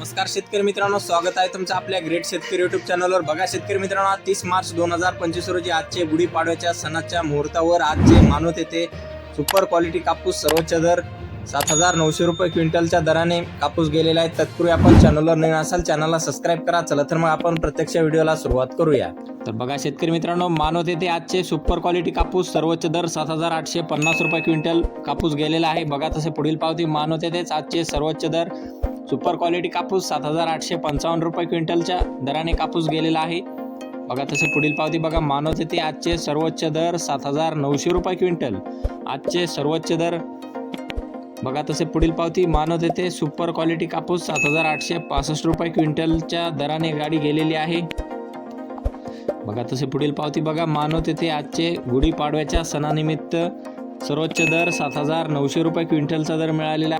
नमस्कार शेतकरी मित्रांनो स्वागत आहे तुमचं आपल्या ग्रेट शेतकरी युट्यूब चॅनलवर बघा शेतकरी मित्रांनो तीस मार्च दोन हजार पंचवीस रोजी आजचे गुढीपाडव्याच्या सणाच्या मुहूर्तावर आज जे मानवत येते सुपर क्वालिटी कापूस सर्वोच्च दर सात हजार नऊशे रुपये क्विंटलच्या दराने कापूस गेलेला आहे. तत्पूर्वी आपण चॅनलवर नवीन असाल चॅनलला सबस्क्राईब करा. चला तर मग आपण प्रत्यक्ष व्हिडिओला सुरुवात करूया. तर बघा शेतकरी मित्रांनो मानवत येथे आजचे सुपर क्वालिटी कापूस सर्वोच्च दर सात हजार आठशे पन्नास रुपये क्विंटल कापूस गेलेला आहे. बघा तसे पुढील पावती मानवत येथेच आजचे सर्वोच्च दर सुपर क्वालिटी कापूस सात हजार आठशे पंचावन्न रुपये क्विंटलच्या दराने कापूस गेलेला आहे. बघा तसे पुढील पावती बघा. मानव येथे आजचे सर्वोच्च दर सात हजार नऊशे रुपये क्विंटल. आजचे सर्वोच्च दर बघा तसे पुढील पावती. मानव येथे सुपर क्वालिटी कापूस सात हजार आठशे पासष्ट रुपये क्विंटलच्या दराने गाडी गेलेली आहे. बघा तसे पुढील पावती बघा. मानव येथे आजचे गुढीपाडव्याच्या सणानिमित्त सर्वोच्च दर सात हजार नऊशे रुपये क्विंटलचा दर मिळालेला आहे.